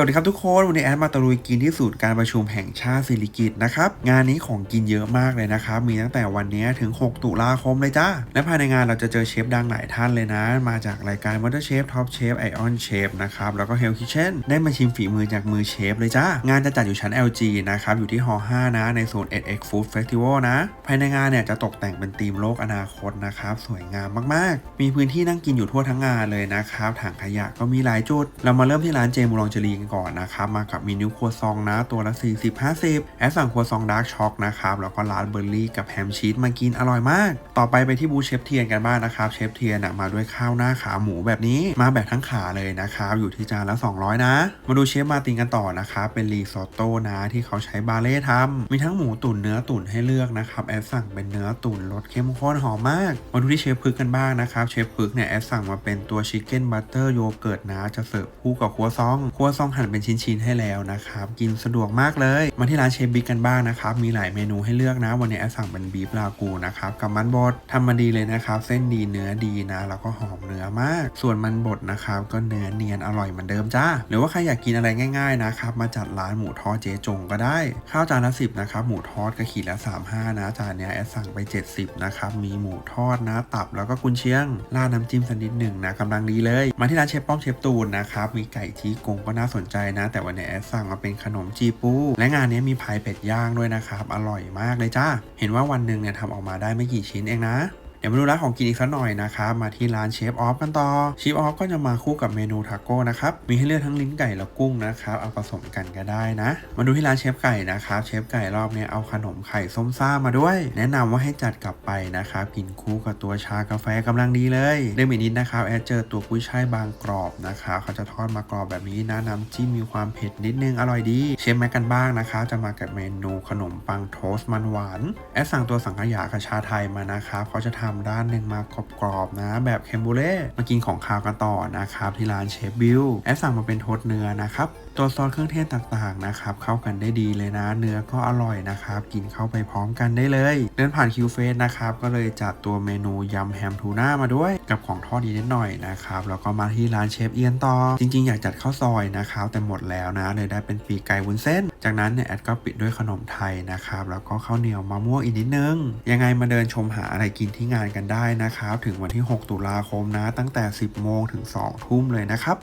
สวัสดีครับทุกคน วันนี้แอดมาตะลุยกินที่ศูนย์การประชุมแห่งชาติสิริกิตนะครับ งานนี้ของกินเยอะมากเลยนะครับ มีตั้งแต่วันนี้ถึง 6 ตุลาคมเลยจ้า และภายในงานเราจะเจอเชฟดังหลายท่านเลยนะ มาจากรายการ Wonder Chef Top Chef Ion Chef นะครับ แล้วก็ Hell Kitchen ได้มาชิมฝีมือจากมือเชฟเลยจ้า งานจะจัดอยู่ชั้น LG นะครับ อยู่ที่ฮ5นะ ในโซน edX Food Festival นะ ภายในงานเนี่ยจะตกแต่งเป็นธีมโลกอนาคตนะครับ สวยงามมากๆ มีพื้นที่นั่งกินอยู่ทั่วทั้งงานเลยนะครับ ถังขยะก็มีหลายจุด เรามาเริ่มที่ร้านเจมูลองเจรีก่อนนะครับ มากับเมนูครัวซองนะ ตัวละ 40 50 แอดสั่งครัวซองดาร์กช็อกนะครับ แล้วก็ร้านเบอร์รี่กับแฮมชีสมากินอร่อยมาก ต่อไปไปที่บูเชฟเทียนกันบ้างนะครับ เชฟเทียนมาด้วยข้าวหน้าขาหมูแบบนี้ มาแบบทั้งขาเลยนะครับ อยู่ที่จานละ 200 นะ มาดูเชฟมาตินกันต่อนะครับ เป็นรีซอตโต้นะที่เขาใช้บาเล่ทำมีทั้งหมูตุ๋นเนื้อตุ๋นให้เลือกนะครับ แอดสั่งเป็นเนื้อตุ๋นรสเข้มข้นหอมมาก มาดูที่เชฟพึกกันบ้างนะครับ เชฟพึกเนี่ยแอดสั่งมาเป็นตัวชิคเก้นบัตเตอร์โยเกิร์ตนะ จะเสิร์ฟคู่กับครัวซอง ครัวซองหั่นเป็นชิ้นๆให้แล้วนะครับ กินสะดวกมากเลย มาที่ร้านเชฟบิ๊กกันบ้างนะครับ มีหลายเมนูให้เลือกนะ วันนี้แอดสั่งเป็นบีฟลากูนะครับ กับมันบดทำมาดีเลยนะครับ เส้นดีเนื้อดีนะ แล้วก็หอมเนื้อมาก ส่วนมันบดนะครับ ก็เนื้อเนียนอร่อยเหมือนเดิมจ้า หรือว่าใครอยากกินอะไรง่าย ๆนะครับ มาจัดร้านหมูทอดเจ๊จงก็ได้ ข้าวจานละสิบนะครับ หมูทอดก็ขีดละ35นะ จานเนี้ยแอดสั่งไป 70นะครับ มีหมูทอดนะ ตับแล้วก็กุนเชียง ราดน้ำจิ้มสักนิดหนึ่งนะกำลังดีเลย มาที่ร้านเชฟป้อมเชฟตูนนะครับ มีไก่ที่กงก็น่าสนนใจนะ แต่วันนี้แอดสั่งมาเป็นขนมจีปูและงานนี้มีพายเป็ดย่างด้วยนะครับ อร่อยมากเลยจ้า เห็นว่าวันหนึ่งเนี่ยทำออกมาได้ไม่กี่ชิ้นเองนะ เดี๋ยวมาดูร้านของกินอีกสักหน่อยนะครับมาที่ร้านเชฟออฟกันต่อเชฟออฟก็จะมาคู่กับเมนูทาโก้นะครับมีให้เลือกทั้งลิ้นไก่และกุ้งนะครับเอาผสมกันก็ได้นะ มาดูที่ร้านเชฟไก่นะครับเชฟไก่รอบนี้เอาขนมไข่ส้มซ่ามาด้วย แนะนำว่าให้จัดกลับไปนะครับกินคู่กับตัวชากาแฟกำลังดีเลยเดิมอีกนิดนะครับแอดเจอตัวกุ้ยช่ายบางกรอบนะครับเขาจะทอดมากรอบแบบนี้นะน้ำจิ้มมีความเผ็ดนิดนึงอร่อยดีเชฟแม็กกันบ้างนะครับจะมากับเมนูขนมปังโทสต์มันหวานแอดสั่งตัวสังขยากับชาไทยมานะครับเขาจะทำด้านหนึ่งมากรอบๆนะ แบบเค็มบูเล่มากินของคาวกันต่อนะครับ ที่ร้านเชฟบิลแอดสั่งมาเป็นโทสต์เนื้อนะครับตัวซอสเครื่องเทศต่างๆนะครับเข้ากันได้ดีเลยนะ เนื้อก็อร่อยนะครับ กินเข้าไปพร้อมกันได้เลย เดินผ่านคิวเฟสนะครับก็เลยจัดตัวเมนูยำแฮมทูน่ามาด้วย กับของทอดดีนิดหน่อยนะครับแล้วก็มาที่ร้านเชฟเอียนต่อ จริง ๆ อยากจัดข้าวซอยนะครับแต่หมดแล้วนะเลยได้เป็นปีกไก่วุ้นเส้น จากนั้นเนี่ยแอดก็ปิดด้วยขนมไทยนะครับแล้วก็ข้าวเหนียวมะม่วงอีกนิดนึงยังไงมาเดินชมหาอะไรกินที่งานกันได้นะครับ ถึงวันที่ 6 ตุลาคมนะ ตั้งแต่ 10 โมงถึง 2 ทุ่มเลยนะครับ